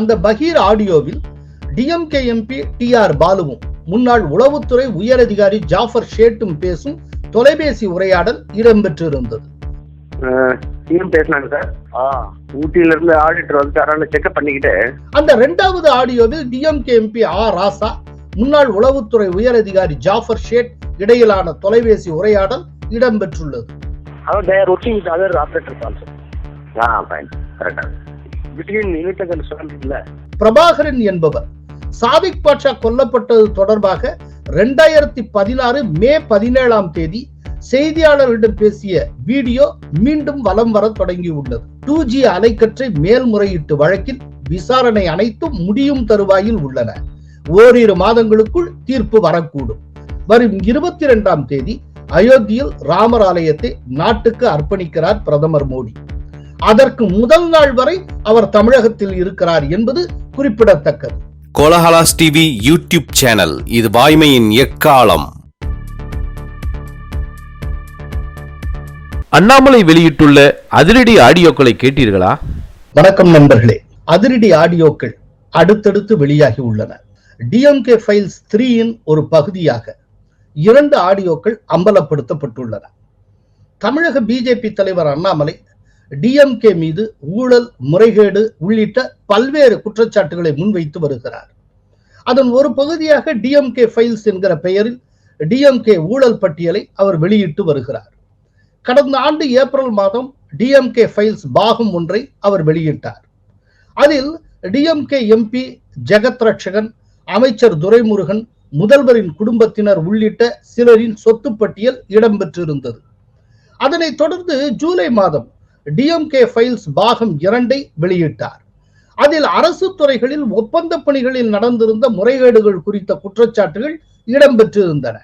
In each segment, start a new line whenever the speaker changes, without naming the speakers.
அந்த பகீர் ஆடியோவில் டிஎம்கே எம்பி டி ஆர் பாலுவும் முன்னாள் உளவுத்துறை உயரதிகாரி ஜாஃபர் ஷேட்டும் பேசும் தொலைபேசி உரையாடல் இடம்பெற்றிருந்தது.
சிஎம் பேசினாங்க சார். ஆ. ஊட்டியில இருந்து ஆடிட்டர் வந்து தரான செக்அப் பண்ணிக்கிட்டு.
அந்த இரண்டாவது ஆடியோவில் டிஎம்கே எம்பி ஆர் ராசா முன்னாள் உளவுத்துறை உயரதிகாரி ஜாஃபர் ஷேட் இடையிலான தொலைபேசி உரையாடல் இடம்பெற்றுள்ளது.
Are working with other operators also.
Ah fine கரெக்டாக
பிரபாகரன் என்பவர் சாதிக் பாட்சா கொல்லப்பட்டது தொடர்பாக ரெண்டாயிரத்தி பதினாறு மே பதினேழாம் தேதி செய்தியாளர்களிடம் பேசிய வீடியோ மீண்டும் வலம் வர தொடங்கியுள்ளது. டூ ஜி அலைக்கற்றை மேல்முறையீட்டு வழக்கில் விசாரணை அனைத்தும் முடியும் தருவாயில் உள்ளன. ஓரிரு மாதங்களுக்குள் தீர்ப்பு வரக்கூடும். வரும் இருபத்தி இரண்டாம் தேதி அயோத்தியில் ராமர் ஆலயத்தை நாட்டுக்கு அர்ப்பணிக்கிறார் பிரதமர் மோடி. அதற்கு முதல் நாள் வரை அவர் தமிழகத்தில் இருக்கிறார் என்பது குறிப்பிடத்தக்கது.
கோலஹலாஸ் டிவி யூடியூப் சேனல் இது வாய்மையின் எக்காலம்.
அண்ணாமலை வெளியிட்டுள்ள அதிரடி ஆடியோக்களை கேட்டீர்களா?
வணக்கம் நண்பர்களே. அதிரடி ஆடியோக்கள் அடுத்தடுத்து வெளியாகி உள்ளன. டிஎம்கே ஃபைல்ஸ் த்ரீயின் ஒரு பகுதியாக இரண்டு ஆடியோக்கள் அம்பலப்படுத்தப்பட்டுள்ளன. தமிழக பிஜேபி தலைவர் அண்ணாமலை டிஎம்கே மீது ஊழல் முறைகேடு உள்ளிட்ட பல்வேறு குற்றச்சாட்டுகளை முன்வைத்து வருகிறார். அதன் ஒரு பகுதியாக டிஎம்கே ஃபைல்ஸ் என்கிற பெயரில் டிஎம்கே ஊழல் பட்டியலை அவர் வெளியிட்டு வருகிறார். கடந்த ஆண்டு ஏப்ரல் மாதம் டிஎம்கே ஃபைல்ஸ் பாகம் ஒன்றை அவர் வெளியிட்டார். அதில் டிஎம்கே எம்பி ஜெகத் ரட்சகன் அமைச்சர் துரைமுருகன் முதல்வரின் குடும்பத்தினர் உள்ளிட்ட சிலரின் சொத்து பட்டியல் இடம்பெற்றிருந்தது. அதனைத் தொடர்ந்து ஜூலை மாதம் டிஎம்கே ஃபைல்ஸ் பாகம் இரண்டை வெளியிட்டார். அதில் அரசு துறைகளில் ஒப்பந்த பணிகளில் நடந்திருந்த முறைகேடுகள் குறித்த குற்றச்சாட்டுகள் இடம்பெற்றிருந்தன.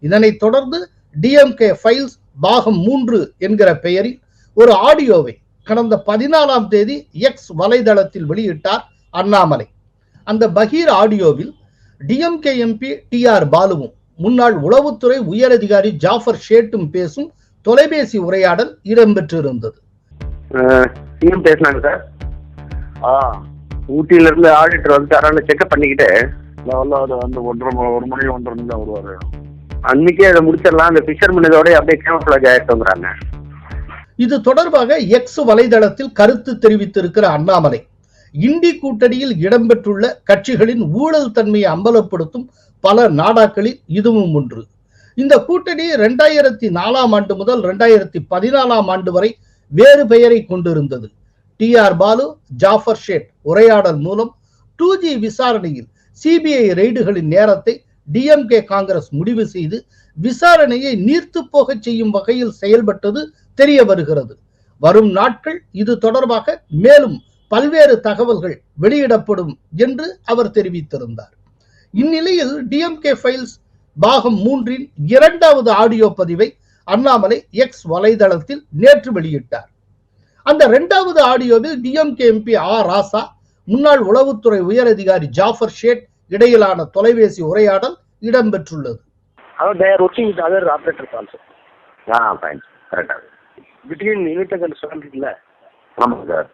இதனைத் தொடர்ந்து டிஎம்கே ஃபைல்ஸ் பாகம் மூன்று என்கிற பெயரில் ஒரு ஆடியோவை கடந்த பதினாலாம் தேதி எக்ஸ் வலைதளத்தில் வெளியிட்டார் அண்ணாமலை. அந்த பகீர் ஆடியோவில் டிஎம்கே எம்பி டி ஆர் பாலுவும் முன்னாள் உளவுத்துறை உயரதிகாரி ஜாஃபர் ஷேட்டும் பேசும் தொலைபேசி உரையாடல் இடம்பெற்றிருந்தது.
சிஎம் பேசினாங்க சார். ஆ. ஊட்டியில இருந்து ஆடிட்டர் வந்து தரான செக்அப் பண்ணிக்கிட்டு.
நான் வந்து அது வந்து ஒன்றரை ஒரு மணி ஒன்றரை மணி தான் வருவாரு.
அன்னைக்கே அதை முடிச்சிடலாம். அந்த ஃபிஷர்மேன் இதோட அப்படியே கேமஃபிளாக் ஆயிட்டோங்கிறாங்க
இது தொடர்பாக எக்ஸ் வலைதளத்தில் கருத்து தெரிவித்திருக்கிற அண்ணாமலை. இண்டி கூட்டணியில் இடம்பெற்றுள்ள கட்சிகளின் ஊழல் தன்மையை அம்பலப்படுத்தும் பல நாடாக்களில் இதுவும் ஒன்று. இந்த கூட்டணி இரண்டாயிரத்தி நாலாம் ஆண்டு முதல் இரண்டாயிரத்தி பதினாலாம் ஆண்டு வரை வேறு பெயரை கொண்டிருந்தது. டி ஆர் பாலு ஜாஃபர் ஷேட் உரையாடல் மூலம் டூ ஜி விசாரணையில் சிபிஐ ரெய்டுகளின் நேரத்தை டிஎம்கே காங்கிரஸ் முடிவு செய்து விசாரணையை நீர்த்து போக செய்யும் வகையில் செயல்பட்டது தெரிய வருகிறது. வரும் நாட்கள் இது தொடர்பாக மேலும் பல்வேறு தகவல்கள் வெளியிடப்படும் என்று அவர் தெரிவித்திருந்தார். இந்நிலையில் டிஎம்கே ஃபைல்ஸ் பாகம் மூன்றின் இரண்டாவது ஆடியோ பதிவை அண்ணாமலை எக்ஸ் வலைதளத்தில் நேற்று வெளியிட்டார். அந்த இரண்டாவது ஆடியோவில் டிஎம்கே எம்பி ஆர் ராசா முன்னாள் உளவுத்துறை உயரதிகாரி ஜாஃபர் ஷேட் இடையிலான தொலைபேசி உரையாடல் இடம்பெற்றுள்ளது.
However, they are working with other operators also.
Ah fine கரெக்டாக
Between Unitech and Swan இல்ல?
ஆமாங்க சார்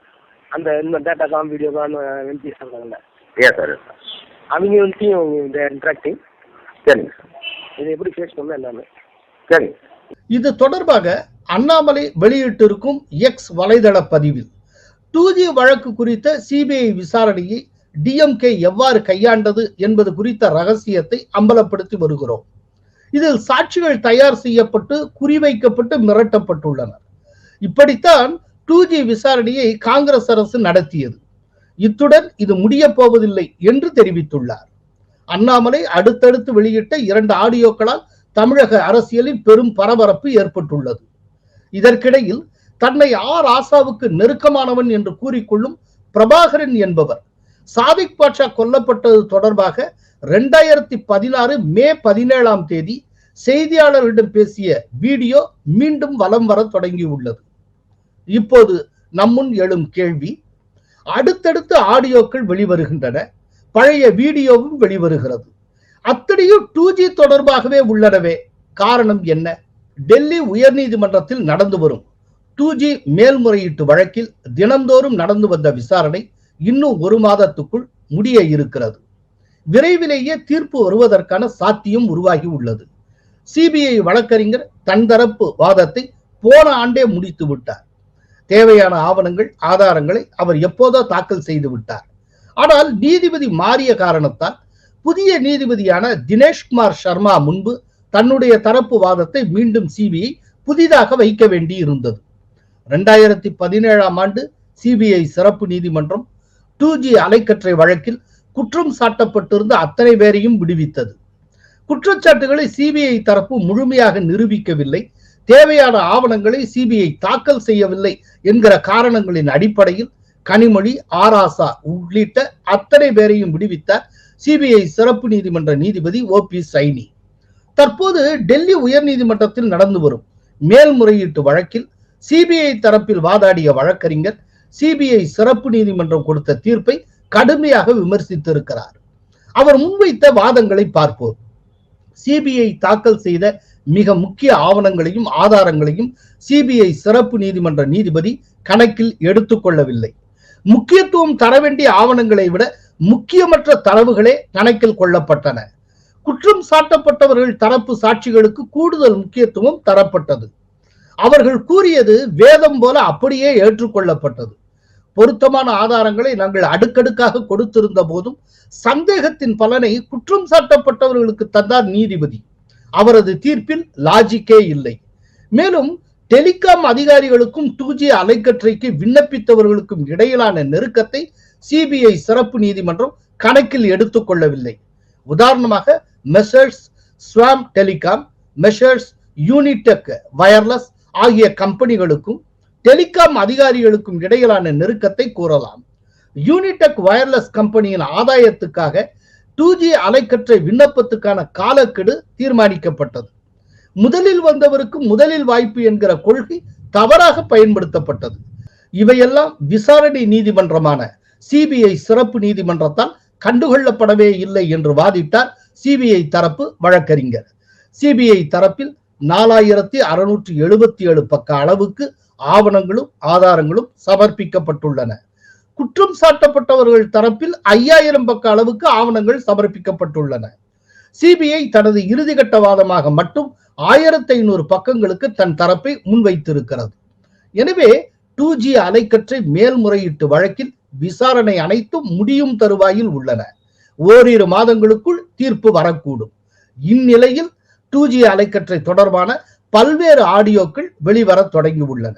அந்த இந்த டேட்டாகாம் வீடியோகாம் எம்பிஸ் இருக்காங்கல்ல
ஏ சார்
அவங்க வந்து தேர் இன்ட்ராக்டிங்
சரிங்க சார்
இதை எப்படி ஃபேஸ் பண்ண எல்லாமே?
சரிங்க.
இது தொடர்பாக அண்ணாமலை வெளியிட்டிருக்கும் எக்ஸ் வலைதள பதிவில். டூ ஜி வழக்கு குறித்த சிபிஐ விசாரணையை டிஎம்கே எவ்வாறு கையாண்டது என்பது குறித்த ரகசியத்தை அம்பலப்படுத்தி வருகிறோம். இதில் சாட்சிகள் தயார் செய்யப்பட்டு குறிவைக்கப்பட்டு மிரட்டப்பட்டுள்ளனர் இப்படித்தான் டூ ஜி விசாரணையை காங்கிரஸ் அரசு நடத்தியது. இத்துடன் இது முடிய போவதில்லை என்று தெரிவித்துள்ளார். அண்ணாமலை அடுத்தடுத்து வெளியிட்ட இரண்டு ஆடியோக்களால் தமிழக அரசியலில் பெரும் பரபரப்பு ஏற்பட்டுள்ளது. இதற்கிடையில் தன்னை ஆர் ஆசாவுக்கு நெருக்கமானவன் என்று கூறிக்கொள்ளும் பிரபாகரன் என்பவர் சாதிக் பாட்சா கொல்லப்பட்டது தொடர்பாக இரண்டாயிரத்தி பதினாறு மே பதினேழாம் தேதி செய்தியாளர்களிடம் பேசிய வீடியோ மீண்டும் வலம் வர தொடங்கியுள்ளது. இப்போது நம்முன் எழும் கேள்வி அடுத்தடுத்து ஆடியோக்கள் வெளிவருகின்றன பழைய வீடியோவும் வெளிவருகிறது. அத்தனையும் டூ ஜி தொடர்பாகவே உள்ளனவே காரணம் என்ன? டெல்லி உயர்நீதிமன்றத்தில் நடந்து வரும் டூ ஜி மேல்முறையீட்டு வழக்கில் தினந்தோறும் நடந்து வந்த விசாரணை இன்னும் ஒரு மாதத்துக்குள் முடிய இருக்கிறது. விரைவிலேயே தீர்ப்பு வருவதற்கான சாத்தியம் உருவாகி உள்ளது. சிபிஐ வழக்கறிஞர் தன் தரப்பு வாதத்தை போன ஆண்டே முடித்து விட்டார். தேவையான ஆவணங்கள் ஆதாரங்களை அவர் எப்போதோ தாக்கல் செய்து விட்டார். ஆனால் நீதிபதி மாறிய காரணத்தால் புதிய நீதிபதியான தினேஷ்குமார் சர்மா முன்பு தன்னுடைய தரப்பு வாதத்தை மீண்டும் சிபிஐ புதிதாக வைக்க வேண்டி இருந்தது ரெண்டாயிரத்தி பதினேழாம் ஆண்டு சிபிஐ சிறப்பு நீதிமன்றம் டூ ஜி அலைக்கற்றை வழக்கில் குற்றம் சாட்டப்பட்டிருந்த அத்தனை பேரையும் விடுவித்தது. குற்றச்சாட்டுகளை சிபிஐ தரப்பு முழுமையாக நிரூபிக்கவில்லை. தேவையான ஆவணங்களை சிபிஐ தாக்கல் செய்யவில்லை என்கிற காரணங்களின் அடிப்படையில் கனிமொழி ஆராசா உள்ளிட்ட அத்தனை பேரையும் விடுவித்த சிபிஐ சிறப்பு நீதிமன்ற நீதிபதி ஓ பி சைனி. தற்போது டெல்லி உயர்நீதிமன்றத்தில் நடந்து வரும் மேல்முறையீட்டு வழக்கில் சிபிஐ தரப்பில் வாதாடிய வழக்கறிஞர் சிபிஐ சிறப்பு நீதிமன்றம் கொடுத்த தீர்ப்பை கடுமையாக விமர்சித்திருக்கிறார். அவர் முன்வைத்த வாதங்களை பார்ப்போம். சிபிஐ தாக்கல் செய்த மிக முக்கிய ஆவணங்களையும் ஆதாரங்களையும் சிபிஐ சிறப்பு நீதிமன்ற நீதிபதி கணக்கில் எடுத்துக்கொள்ளவில்லை. முக்கியத்துவம் தர வேண்டிய ஆவணங்களை விட முக்கியமற்ற தரவுகளே கணக்கில் கொள்ளப்பட்டன. குற்றம் சாட்டப்பட்டவர்கள் தரப்பு சாட்சிகளுக்கு கூடுதல் முக்கியத்துவம் தரப்பட்டது. அவர்கள் கூறியது வேதம் போல அப்படியே ஏற்றுக்கொள்ளப்பட்டது. பொருத்தமான ஆதாரங்களை நாங்கள் அடுக்கடுக்காக கொடுத்திருந்த போதும் சந்தேகத்தின் பலனை குற்றம் சாட்டப்பட்டவர்களுக்கு தந்தார் நீதிபதி. அவரது தீர்ப்பில் லாஜிக்கே இல்லை. மேலும் டெலிகாம் அதிகாரிகளுக்கும் டூ ஜி அலைக்கற்றைக்கு விண்ணப்பித்தவர்களுக்கும் இடையிலான நெருக்கத்தை சிபிஐ சிறப்பு நீதிமன்றம் கணக்கில் எடுத்துக்கொள்ளவில்லை. உதாரணமாக messrs Swan telecom messrs Unitech wireless ஆகிய கம்பெனிகளுக்கும் டெலிகாம் அதிகாரிகளுக்கும் இடையிலான நெருக்கத்தை கூறலாம். யூனிடெக் வயர்லெஸ் கம்பெனியின் ஆதாயத்துக்காக டூ ஜி அலைக்கற்றை விண்ணப்பத்துக்கான காலக்கெடு தீர்மானிக்கப்பட்டது. முதலில் வந்தவருக்கு முதலில் வாய்ப்பு என்கிற கொள்கை தவறாக பயன்படுத்தப்பட்டது. இவையெல்லாம் விசாரணை நீதிமன்றமான சிபிஐ சிறப்பு நீதிமன்றத்தால் கண்டுகொள்ளப்படவே இல்லை என்று வாதிட்டார் சிபிஐ தரப்பு வழக்கறிஞர். சிபிஐ தரப்பில் நாலாயிரத்தி அறுநூற்றி எழுபத்தி ஏழு பக்க அளவுக்கு ஆவணங்களும் ஆதாரங்களும் சமர்ப்பிக்கப்பட்டுள்ளன. குற்றம் சாட்டப்பட்டவர்கள் தரப்பில் ஐயாயிரம் பக்க அளவுக்கு ஆவணங்கள் சமர்ப்பிக்கப்பட்டுள்ளன. சிபிஐ தனது இறுதிக்கட்ட வாதமாக மட்டும் ஆயிரத்தி ஐநூறு பக்கங்களுக்கு தன் தரப்பை முன்வைத்திருக்கிறது. எனவே டூ ஜி அலைக்கற்றை மேல்முறையீட்டு வழக்கில் விசாரணை அனைத்தும் முடியும் தருவாயில் உள்ளன. ஓரிரு மாதங்களுக்குள் தீர்ப்பு வரக்கூடும். இந்நிலையில் டூ ஜி அலைக்கற்றை தொடர்பான பல்வேறு ஆடியோக்கள் வெளிவர தொடங்கியுள்ளன.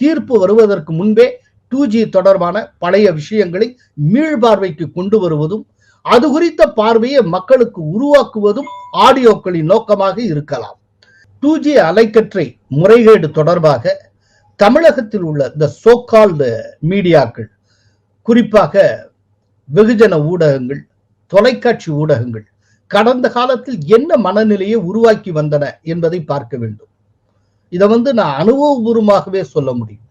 தீர்ப்பு வருவதற்கு முன்பே டூ ஜி தொடர்பான பழைய விஷயங்களை மீள்பார்வைக்கு கொண்டு வருவதும் அது குறித்த பார்வையை மக்களுக்கு உருவாக்குவதும் ஆடியோக்களின் நோக்கமாக இருக்கலாம். டூ ஜி அலைக்கற்றை முறைகேடு தொடர்பாக தமிழகத்தில் உள்ள இந்த சோகால்டு மீடியாக்கள் குறிப்பாக வெகுஜன ஊடகங்கள் தொலைக்காட்சி ஊடகங்கள் கடந்த காலத்தில் என்ன மனநிலையை உருவாக்கி வந்தன என்பதை பார்க்க வேண்டும். இதை வந்து நான் அனுபவபூர்வமாகவே சொல்ல முடியும்.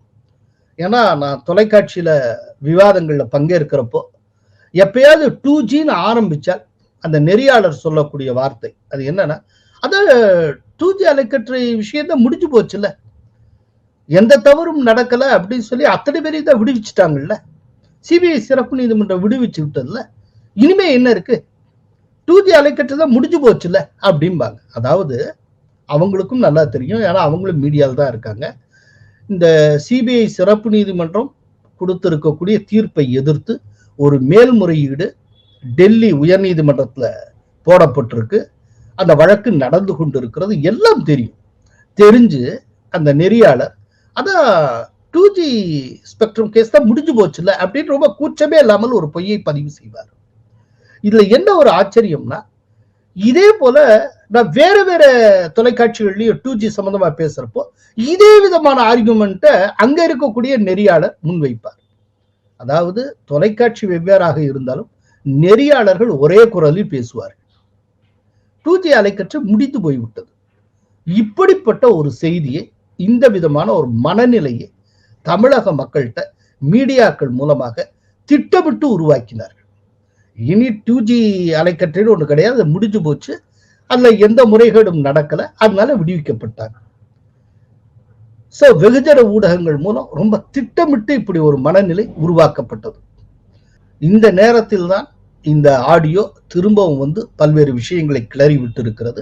ஏன்னா நான் தொலைக்காட்சியில விவாதங்கள்ல பங்கேற்கிறப்போ எப்பயாவது டூ ஜின்னு ஆரம்பிச்சால் அந்த நெறியாளர் சொல்லக்கூடிய வார்த்தை அது என்னன்னா அது டூ ஜி அலைக்கற்றை விஷயத்த முடிஞ்சு போச்சுல்ல. எந்த தவறும் நடக்கல அப்படின்னு சொல்லி அத்தனை பேரையும் தான் விடுவிச்சிட்டாங்கல்ல. சிபிஐ சிறப்பு நீதிமன்றம் விடுவிச்சு விட்டதுல இனிமே என்ன இருக்கு? டூ ஜி அலைக்கற்றை முடிஞ்சு போச்சுல்ல அப்படிம்பாங்க. அதாவது அவங்களுக்கும் நல்லா தெரியும். ஏன்னா அவங்களும் மீடியாவில் தான் இருக்காங்க. இந்த சிபிஐ சிறப்பு நீதிமன்றம் கொடுத்திருக்கக்கூடிய தீர்ப்பை எதிர்த்து ஒரு மேல்முறையீடு டெல்லி உயர்நீதிமன்றத்தில் போடப்பட்டிருக்கு. அந்த வழக்கு நடந்து கொண்டு இருக்கிறது எல்லாம் தெரியும். தெரிஞ்சு அந்த நெறியாளர் அதான் டூ ஜி ஸ்பெக்ட்ரம் கேஸ் தான் முடிஞ்சு போச்சுல்ல அப்படின்னு ரொம்ப கூச்சமே இல்லாமல் ஒரு பொய்யை பதிவு செய்வார். இதுல என்ன ஒரு ஆச்சரியம்னா இதே போல நான் வேற வேற தொலைக்காட்சிகள்லயும் டூ ஜி சம்பந்தமா பேசுறப்போ இதே விதமான ஆர்குமெண்ட்டை அங்க இருக்கக்கூடிய நெறியாளர் முன்வைப்பார். அதாவது தொலைக்காட்சி வெவ்வேறாக இருந்தாலும் நெறியாளர்கள் ஒரே குரலில் பேசுவார்கள். டூ ஜி அலைக்கற்று முடித்து போய்விட்டது. இப்படிப்பட்ட ஒரு செய்தியை இந்த விதமான ஒரு மனநிலையை தமிழக மக்கள்கிட்ட மீடியாக்கள் மூலமாக திட்டமிட்டு உருவாக்கினார்கள். இனி டூ ஜி அலைக்கற்றைன்னு ஒன்று கிடையாது அது முடிஞ்சு போச்சு. அதுல எந்த முறைகேடும் நடக்கல அதனால விடுவிக்கப்பட்டாங்க. சோ வெகுஜன ஊடகங்கள் மூலம் ரொம்ப திட்டமிட்டு இப்படி ஒரு மனநிலை உருவாக்கப்பட்டது. இந்த நேரத்தில் தான் இந்த ஆடியோ திரும்பவும் வந்து பல்வேறு விஷயங்களை கிளறி விட்டு இருக்கிறது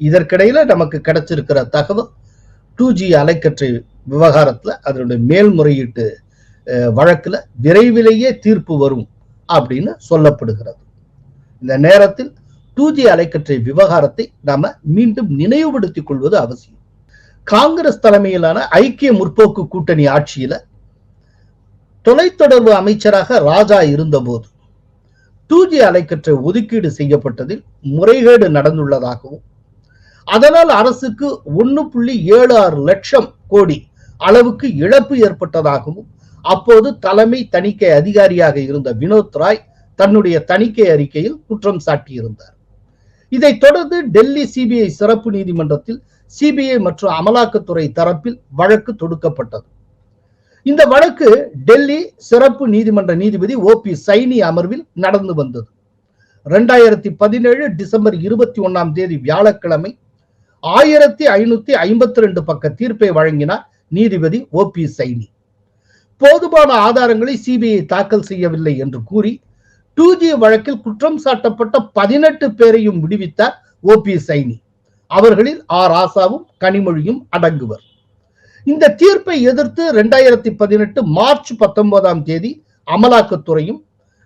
இதற்கிடையில நமக்கு கிடைச்சிருக்கிற தகவல் டூ ஜி அலைக்கற்றை விவகாரத்துல அதனுடைய மேல்முறையீட்டு வழக்கில் வழக்குல விரைவிலேயே தீர்ப்பு வரும் அப்படின்னு சொல்லப்படுகிறது. இந்த நேரத்தில் டூ ஜி அலைக்கற்றை விவகாரத்தை நாம மீண்டும் நினைவுபடுத்திக் கொள்வது அவசியம். காங்கிரஸ் தலைமையிலான ஐக்கிய முற்போக்கு கூட்டணி ஆட்சியில தொலைத்தொடர்பு அமைச்சராக ராஜா இருந்தபோது டூ ஜி அலைக்கற்றை ஒதுக்கீடு செய்யப்பட்டதில் முறைகேடு நடந்துள்ளதாகவும் அதனால் அரசுக்கு ஒன்று புள்ளி ஏழு ஆறு லட்சம் கோடி அளவுக்கு இழப்பு ஏற்பட்டதாகவும் அப்போது தலைமை தணிக்கை அதிகாரியாக இருந்த வினோத் ராய் தன்னுடைய தணிக்கை அறிக்கையில் குற்றம் சாட்டியிருந்தார். இதைத் தொடர்ந்து டெல்லி சிபிஐ சிறப்பு நீதிமன்றத்தில் சிபிஐ மற்றும் அமலாக்கத்துறை தரப்பில் வழக்கு தொடுக்கப்பட்டது. இந்த வழக்கு டெல்லி சிறப்பு நீதிமன்ற நீதிபதி ஓ பி சைனி அமர்வில் நடந்து வந்தது. ரெண்டாயிரத்தி பதினேழு டிசம்பர் இருபத்தி ஒன்னாம் தேதி வியாழக்கிழமை ஆயிரத்தி ஐநூத்தி ஐம்பத்தி ரெண்டு பக்க தீர்ப்பை வழங்கினார் நீதிபதி ஓ பி சைனி. போதுமான ஆதாரங்களை சிபிஐ தாக்கல் செய்யவில்லை என்று கூறி டூ ஜி வழக்கில் குற்றம் சாட்டப்பட்ட பதினெட்டு பேரையும் விடுவித்தார் ஓ பி சைனி. அவர்களில் ஆர் ஆசாவும் கனிமொழியும் அடங்குவர். இந்த தீர்ப்பை எதிர்த்து இரண்டாயிரத்தி பதினெட்டு மார்ச் பத்தொன்பதாம் தேதி அமலாக்கத்துறையும்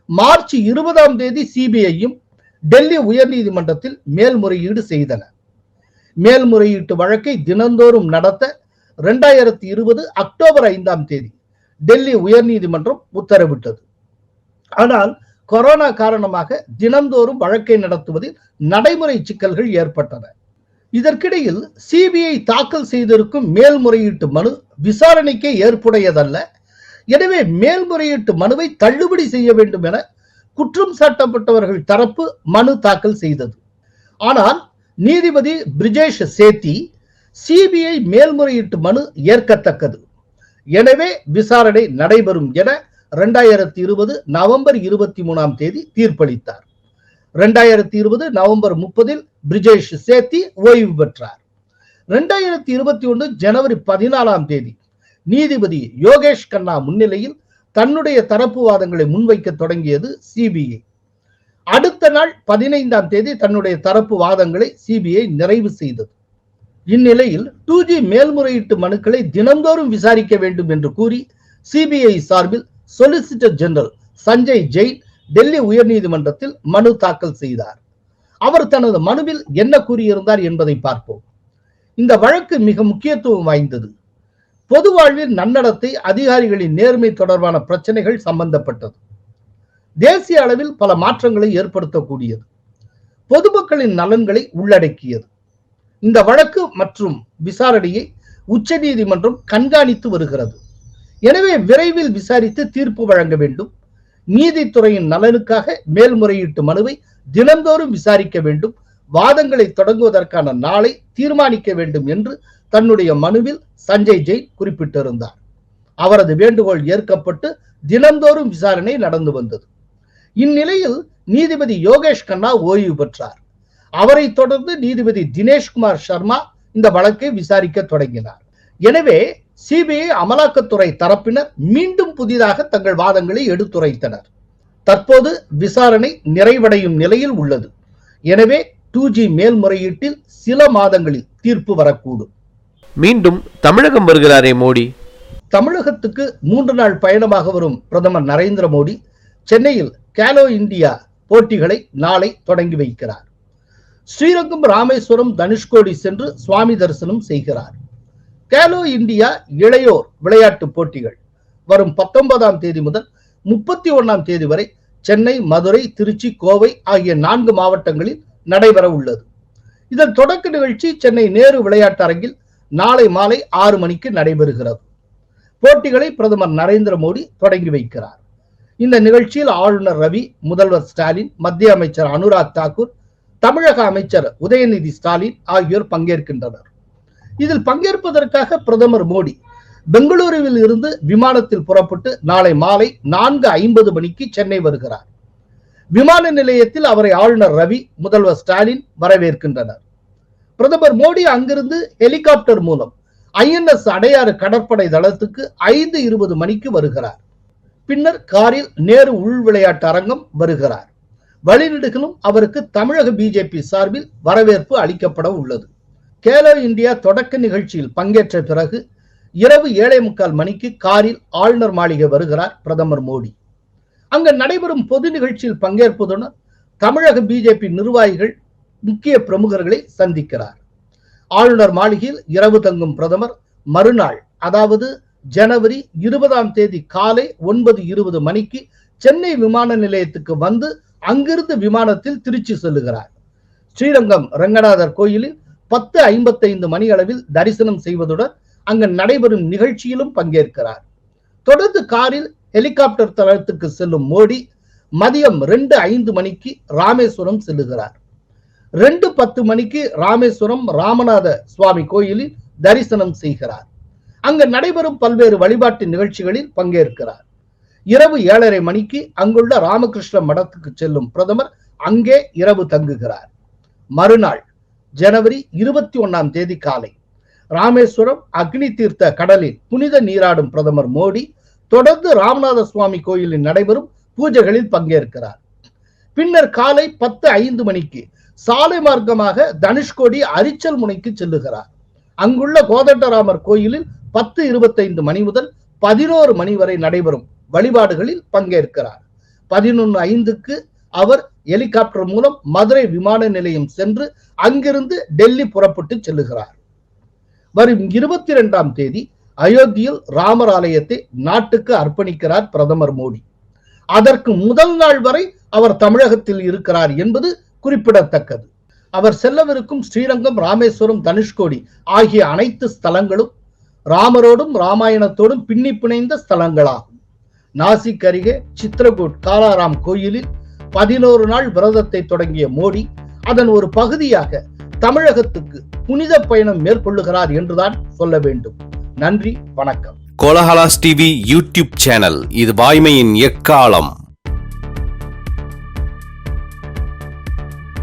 மார்ச் இருபதாம் தேதி சிபிஐயும் டெல்லி உயர்நீதிமன்றத்தில் மேல்முறையீடு செய்தன. மேல்முறையீட்டு வழக்கை தினந்தோறும் நடத்த ரெண்டாயிரத்தி இருபது அக்டோபர் ஐந்தாம் தேதி டெல்லி உயர்நீதிமன்றம் உத்தரவிட்டது. ஆனால் கொரோனா காரணமாக தினந்தோறும் வழக்கை நடத்துவதில் நடைமுறை சிக்கல்கள் ஏற்பட்டன. இதற்கிடையில் சிபிஐ தாக்கல் செய்திருக்கும் மேல்முறையீட்டு மனு விசாரணைக்கே ஏற்புடையதல்ல. எனவே மேல்முறையீட்டு மனுவை தள்ளுபடி செய்ய வேண்டும் என குற்றம் சாட்டப்பட்டவர்கள் தரப்பு மனு தாக்கல் செய்தது. ஆனால் நீதிபதி பிரிஜேஷ் சேத்தி சிபிஐ மேல்முறையீட்டு மனு ஏற்கத்தக்கது. எனவே விசாரணை நடைபெறும் என ரெண்டாயிரத்தி இருபது நவம்பர் இருபத்தி மூணாம் தேதி தீர்ப்பளித்தார். ரெண்டாயிரத்தி இருபது நவம்பர் முப்பதில் பிரிஜேஷ் சேத்தி ஓய்வு பெற்றார். ரெண்டாயிரத்தி இருபத்தி ஒன்று ஜனவரி பதினாலாம் தேதி நீதிபதி யோகேஷ் கண்ணா முன்னிலையில் தன்னுடைய தரப்பு வாதங்களை முன்வைக்க தொடங்கியது சிபிஐ. அடுத்த நாள் பதினைந்தாம் தேதி தன்னுடைய தரப்பு வாதங்களை சிபிஐ நிறைவு செய்தது. இந்நிலையில் டூ ஜி மேல்முறையீட்டு மனுக்களை தினந்தோறும் விசாரிக்க வேண்டும் என்று கூறி சிபிஐ சார்பில் சொலிசிட்டர் ஜெனரல் சஞ்சய் ஜெயின் டெல்லி உயர்நீதிமன்றத்தில் மனு தாக்கல் செய்தார். அவர் தனது மனுவில் என்ன கூறியிருந்தார் என்பதை பார்ப்போம். இந்த வழக்கு மிக முக்கியத்துவம் வாய்ந்தது. பொது வாழ்வில் நன்னடத்தை அதிகாரிகளின் நேர்மை தொடர்பான பிரச்சனைகள் சம்பந்தப்பட்டது. தேசிய அளவில் பல மாற்றங்களை ஏற்படுத்தக்கூடியது. பொதுமக்களின் நலன்களை உள்ளடக்கியது. இந்த வழக்கு மற்றும் விசாரணையை உச்சநீதிமன்றம் கண்காணித்து வருகிறது. எனவே விரைவில் விசாரித்து தீர்ப்பு வழங்க வேண்டும். நீதித்துறையின் நலனுக்காக மேல்முறையீட்டு மனுவை தினந்தோறும் விசாரிக்க வேண்டும். வாதங்களை தொடங்குவதற்கான நாளை தீர்மானிக்க வேண்டும் என்று தன்னுடைய மனுவில் சஞ்சய் ஜெயின் குறிப்பிட்டிருந்தார். அவரது வேண்டுகோள் ஏற்கப்பட்டு தினந்தோறும் விசாரணை நடந்து வந்தது. இந்நிலையில் நீதிபதி யோகேஷ் கண்ணா ஓய்வு பெற்றார். அவரை தொடர்ந்து நீதிபதி தினேஷ்குமார் சர்மா இந்த வழக்கை விசாரிக்க தொடங்கினார். எனவே சிபிஐ அமலாக்கத்துறை தரப்பினர் மீண்டும் புதிதாக தங்கள் வாதங்களை எடுத்துரைத்தனர். தற்போது விசாரணை நிறைவடையும் நிலையில் உள்ளது. எனவே டூ ஜி மேல்முறையீட்டில் சில மாதங்களில் தீர்ப்பு வரக்கூடும்.
மீண்டும் தமிழகம் வருகிறாரே மோடி.
தமிழகத்துக்கு மூன்று நாள் பயணமாக வரும் பிரதமர் நரேந்திர மோடி சென்னையில் கேலோ இந்தியா போட்டிகளை நாளை தொடங்கி வைக்கிறார். ஸ்ரீரங்கம் ராமேஸ்வரம் தனுஷ்கோடி சென்று சுவாமி தரிசனம் செய்கிறார். கேலோ இந்தியா இளையோர் விளையாட்டு போட்டிகள். வரும் பத்தொன்பதாம் தேதி முதல் முப்பத்தி ஒன்னாம் தேதி வரை சென்னை மதுரை திருச்சி கோவை ஆகிய நான்கு மாவட்டங்களில் நடைபெற உள்ளது. இதன் தொடக்க நிகழ்ச்சி சென்னை நேரு விளையாட்டரங்கில் நாளை மாலை ஆறு மணிக்கு நடைபெறுகிறது. போட்டிகளை பிரதமர் நரேந்திர மோடி தொடங்கி வைக்கிறார். இந்த நிகழ்ச்சியில் ஆளுநர் ரவி முதல்வர் ஸ்டாலின் மத்திய அமைச்சர் அனுராக் தாக்கூர் தமிழக அமைச்சர் உதயநிதி ஸ்டாலின் ஆகியோர் பங்கேற்கின்றனர். இதில் பங்கேற்பதற்காக பிரதமர் மோடி பெங்களூருவில் இருந்து விமானத்தில் புறப்பட்டு நாளை மாலை நான்கு ஐம்பது மணிக்கு சென்னை வருகிறார். விமான நிலையத்தில் அவரை ஆளுநர் ரவி முதல்வர் ஸ்டாலின் வரவேற்கின்றனர். பிரதமர் மோடி அங்கிருந்து ஹெலிகாப்டர் மூலம் ஐஎன்எஸ் அடையாறு கடற்படை தளத்துக்கு ஐந்து இருபது மணிக்கு வருகிறார். பின்னர் காரில் நேரு உள் விளையாட்டு அரங்கம் வருகிறார். வழிநெடுகிலும் அவருக்கு தமிழக பிஜேபி சார்பில் வரவேற்பு அளிக்கப்பட உள்ளது. கேலோ இந்தியா தொடக்க நிகழ்ச்சியில் பங்கேற்ற பிறகு இரவு ஏழை முக்கால் மணிக்கு காரில் ஆளுநர் மாளிகை வருகிறார் பிரதமர் மோடி. அங்கு நடைபெறும் பொது நிகழ்ச்சியில் பங்கேற்பதுடன் தமிழக பிஜேபி நிர்வாகிகள் முக்கிய பிரமுகர்களை சந்திக்கிறார். ஆளுநர் மாளிகையில் இரவு தங்கும் பிரதமர் மறுநாள் அதாவது ஜனவரி இருபதாம் தேதி காலை ஒன்பது இருபது மணிக்கு சென்னை விமான நிலையத்துக்கு வந்து அங்கிருந்து விமானத்தில் திருச்சி செல்லுகிறார். ஸ்ரீரங்கம் ரங்கநாதர் கோயிலில் பத்து ஐம்பத்தைந்து மணி அளவில் தரிசனம் செய்வதுடன் அங்கு நடைபெறும் நிகழ்ச்சியிலும் பங்கேற்கிறார். தொடர்ந்து காரில் ஹெலிகாப்டர் தளத்துக்கு செல்லும் மோடி மதியம் ரெண்டு ஐந்து மணிக்கு ராமேஸ்வரம் செல்லுகிறார். ரெண்டு பத்து மணிக்கு ராமேஸ்வரம் ராமநாத சுவாமி கோயிலில் தரிசனம் செய்கிறார். அங்கு நடைபெறும் பல்வேறு வழிபாட்டு நிகழ்ச்சிகளில் பங்கேற்கிறார். இரவு ஏழரை மணிக்கு அங்குள்ள ராமகிருஷ்ண மடத்துக்கு செல்லும் பிரதமர் அங்கே இரவு தங்குகிறார். மறுநாள் ஜனவரி இருபத்தி ஒன்னாம் தேதி காலை ராமேஸ்வரம் அக்னி தீர்த்த கடலில் புனித நீராடும் பிரதமர் மோடி தொடர்ந்து ராமநாத சுவாமி கோயிலில் நடைபெறும் பூஜைகளில் பங்கேற்கிறார். பின்னர் காலை பத்து ஐந்து மணிக்கு சாலை மார்க்கமாக தனுஷ்கோடி அரிச்சல் முனைக்கு செல்லுகிறார். அங்குள்ள கோதண்டராமர் கோயிலில் பத்து இருபத்தைந்து மணி முதல் பதினோரு மணி வரை நடைபெறும் வழிபாடுகளில் பங்கேற்கிறார். பதினொன்று ஐந்துக்கு அவர் ஹெலிகாப்டர் மூலம் மதுரை விமான நிலையம் சென்று அங்கிருந்து டெல்லி புறப்பட்டு செல்லுகிறார். வரும் இருபத்தி இரண்டாம் தேதி அயோத்தியில் ராமர் ஆலயத்தை நாட்டுக்கு அர்ப்பணிக்கிறார் பிரதமர் மோடி. அதற்கு முதல் நாள் வரை அவர் தமிழகத்தில் இருக்கிறார் என்பது குறிப்பிடத்தக்கது. அவர் செல்லவிருக்கும் ஸ்ரீரங்கம் ராமேஸ்வரம் தனுஷ்கோடி ஆகிய அனைத்து ஸ்தலங்களும் ராமரோடும் ராமாயணத்தோடும் பின்னி பிணைந்த ஸ்தலங்களாகும். நாசிக் அருகே சித்ரகூட் காலாராம் கோயிலில் பதினோரு நாள் விரதத்தை தொடங்கிய மோடி அதன் ஒரு பகுதியாக தமிழகத்துக்கு புனித பயணம் மேற்கொள்ளுகிறார் என்றுதான் சொல்ல வேண்டும். நன்றி வணக்கம்.
கோலஹலாஸ் டிவி யூடியூப் சேனல் இது வாய்மையின் எக்காலம்.